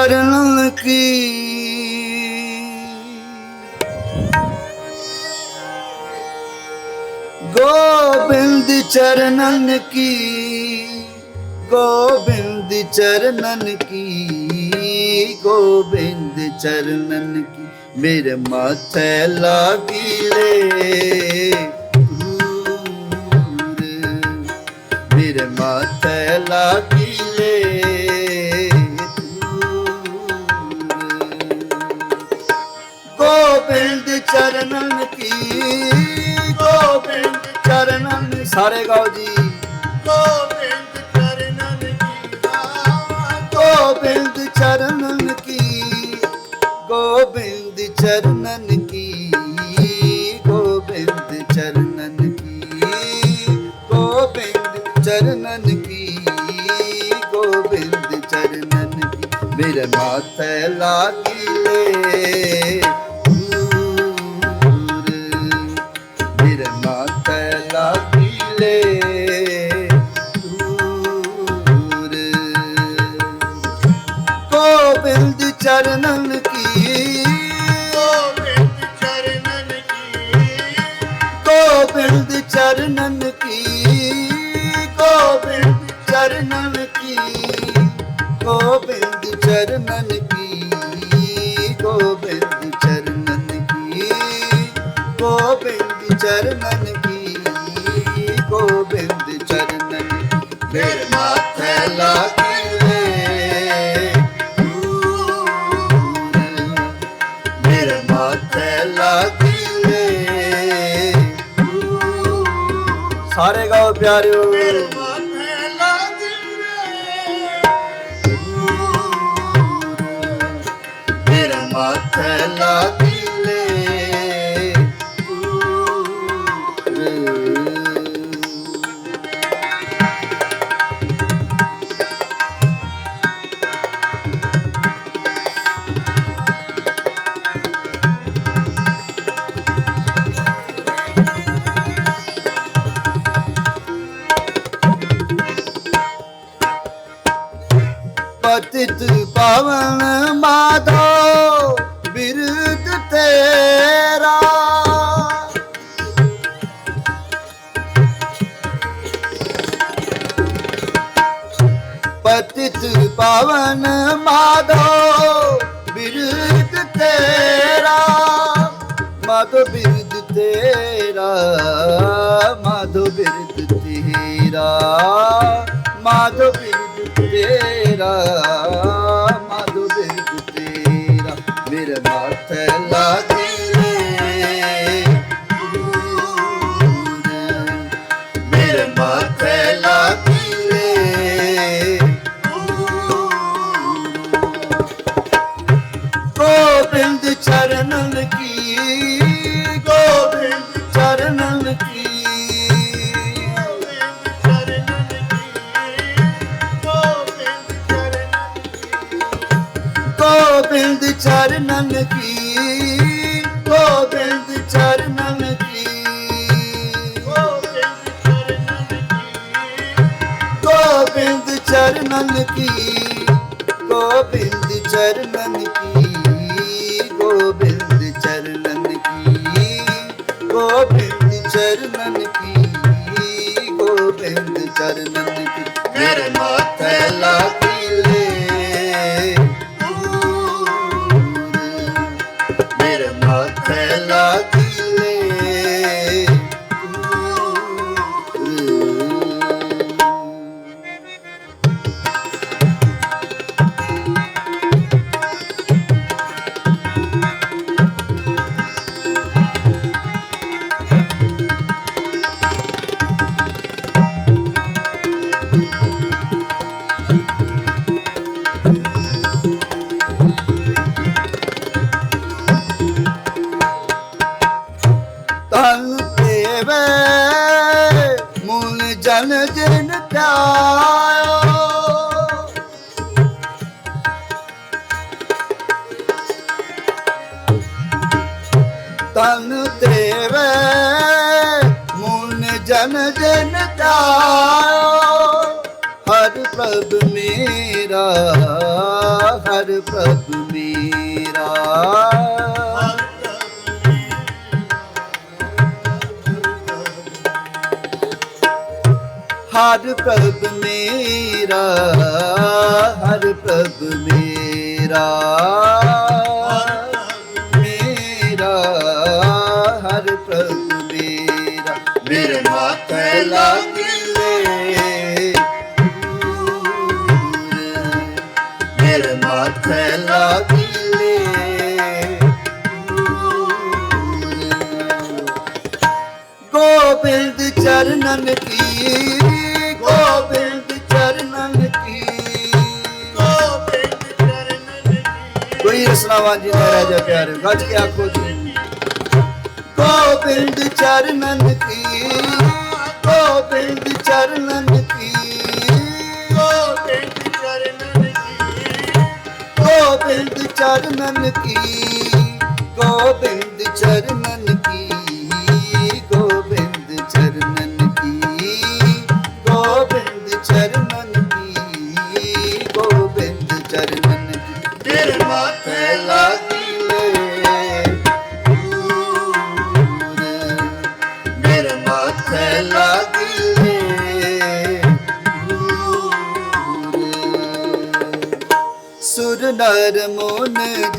ਚਰਨ ਕੀ ਗੋਬਿੰਦ ਚਰਨਨ ਕੀ, ਗੋਬਿੰਦ ਚਰਨਨ ਕੀ, ਗੋਬਿੰਦ ਚਰਨਨ ਕੀ, ਮੇਰੇ ਮਾਥੇ ਲਾਗੀਲੇ ਧੂਰ ਮੇਰੇ ਮਾਥੇ ਲਾਗੀਲੇ ਗੋਬਿੰਦ ਸਾਰੇ ਗਾਓ ਜੀ। ਗੋਬਿੰਦ ਚਰਨਨ ਕੀ ਗੋਬਿੰਦ ਚਰਨਨ ਕੀ ਗੋਬਿੰਦ ਚਰਨਨ ਕੀ ਗੋਬਿੰਦ ਚਰਨਨ ਕੀ ਗੋਬਿੰਦ ਚਰਨਨ ਕੀ ਗੋਬਿੰਦ ਚਰਨਨ ਕੀ ਮੇਰੇ ਮਾਥੇ ਲਾਗੀਲੇ ਧੂਰ ਗੋਬਿੰਦ ਚਰਨਨ ਕੀ? ਗੋਬਿੰਦ ਚਰਨਨ ਕੀ? ਗੋਬਿੰਦ ਚਰਨਨ ਕੀ? ਗੋਬਿੰਦ ਚਰਨਨ ਕੀ? ਗੋਬਿੰਦ ਚਰਨਨ ਕੀ? ਗੋਬਿੰਦ ਚਰਨਨ ਕੀ? ਸਾਰੇ ਗਾਓ ਪਿਆਰਿਓ। ਮਾਥੇ ਮਾਥੇ ਲਾਗੀਲੇ ਪਤਿਤ ਪਾਵਨ ਮਾਧੋ ਬਿਰਦ ਤੇਰਾ। ਪਤਿਤ ਪਾਵਨ ਮਾਧੋ ਬਿਰਦ ਤੇਰਾ। ਮਾਧੋ ਬਿਰਦ ਤੇਰਾ, ਮਾਧੋ ਬਿਰਦ ਤੇਰਾ। ਮਾਧੋ ਬਿਰਦ तेरा ਚਰਨਨ ਕੀ? ਗੋਬਿੰਦ ਚਰਨਨ ਕੀ? ਗੋਬਿੰਦ ਚਰਨਨ ਕੀ? ਗੋਬਿੰਦ ਚਰਨਨ ਕੀ? ਗੋਬਿੰਦ ਚਰਨਨ ਕੀ? ਗੋਬਿੰਦ ਚਰਨਨ ਕੀ? ਗੋਬਿੰਦ ਚਰਨਨ ਕੀ? ਮੇਰੇ ਮਾਥੇ ਜਿਨ ਹਰ ਪ੍ਰਭ ਮੇਰਾ, ਹਰ ਪ੍ਰਭ ਮੇਰਾ। ਹਰ ਪ੍ਰਭ ਮੇਰਾ, ਹਰ ਪ੍ਰਭ ਮੇਰਾ। ਮੇਰਾ, ਹਰ ਪ੍ਰਭ ਮੇਰਾ। ਮੇਰੇ ਮਾਥੇ ਲਾਗਿਲੇ ਗੋਬਿੰਦ ਚਰਨਨ ਕੀ? ਗੋਬਿੰਦ ਚਰਨਨ ਕੀ? ਕੋਈ ਰਸਨਾਵਾਂ ਜੀ ਨੇ ਰਾਜਾ ਪਿਆਰੇ ਗੱਜ ਕੇ ਆਖੋ ਜੀ। ਗੋਬਿੰਦ ਚਰਨਨ ਕੀ? ਗੋਬਿੰਦ ਚਰਨਨ ਕੀ? ਗੋਬਿੰਦ ਚਰਨਨ ਕੀ? ਗੋਬਿੰਦ ਚਰਨਨ ਕੀ? ਗੋਬਿੰਦ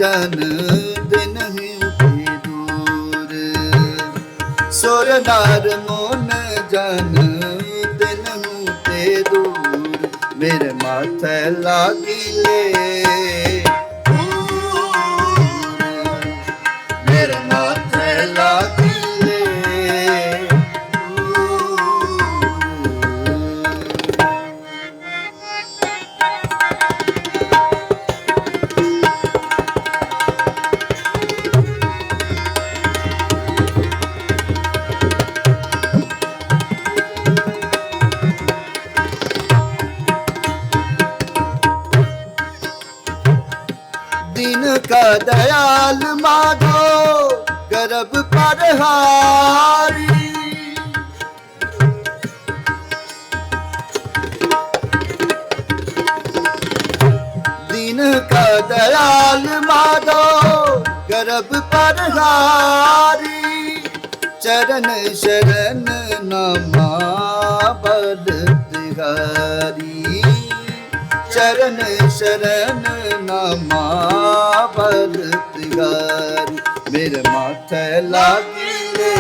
ਜਨ ਦਿਨ ਹੀ ਉਠੇ ਦੂਰ। ਸੁਰ ਨਰ ਮੋਨ ਜਨ ਦਿਨ ਹੂੰ ਤੇ ਦੂਰ। ਮੇਰੇ ਮਾਥੇ ਲਾਗਿਲੇ ਮੇਰੇ दिन का दयाल माधो गर्भ पर हारी दिन का दयाल माधो गर्भ पर हारी चरण शरण नमा बल तिहारी ਚਰਨ ਸ਼ਰਨ ਨਾਮਾ ਵਰਤਗਾਰ ਮੇਰੇ ਮਾਥੇ ਲਾਗੀਲੇ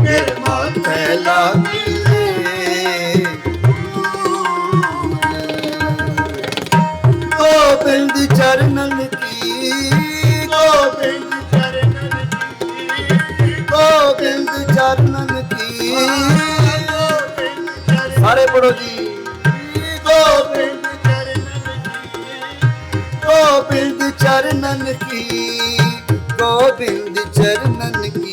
ਮੇਰੇ ਮਾਥੇ ਲਾਗੀਲੇ ਗੋਬਿੰਦ ਚਰਨਨ ਗੋਬਿੰਦ ਚਰਨਨ ਗੋਬਿੰਦ ਚਰਨਨ ਪੜੋ ਜੀ। ਗੋਬਿੰਦ ਗੋਬਿੰਦ ਚਰਨਨ ਕੀ ਗੋਬਿੰਦ ਚਰਨਨ ਕੀ।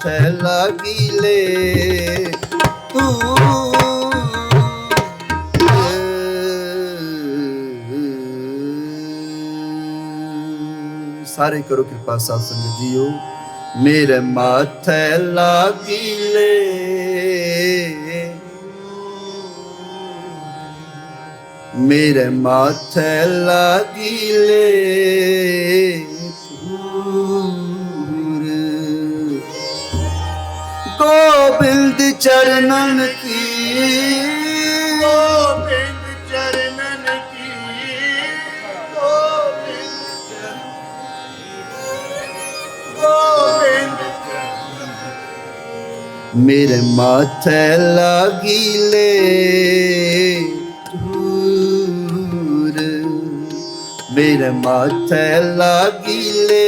लागिले तू ਸਾਰੇ ਕਰੋ ਕਿਰਪਾ ਸਾਧ ਸੰਗਤ ਜੀਓ ਮੇਰੇ ਮਾਥੇ ਲਾਗਿਲੇ ਮੇਰੇ ਮਾਥੇ ਲਾਗਿਲੇ ਚਰਨਨ ਕੀ? ਗੋਬਿੰਦ ਚਰਨਨ ਕੀ? ਗੋਬਿੰਦ ਮੇਰੇ ਮਾਥੇ ਧੂਰ। ਮੇਰੇ ਮਾਥੇ ਲਾਗਿਲੇ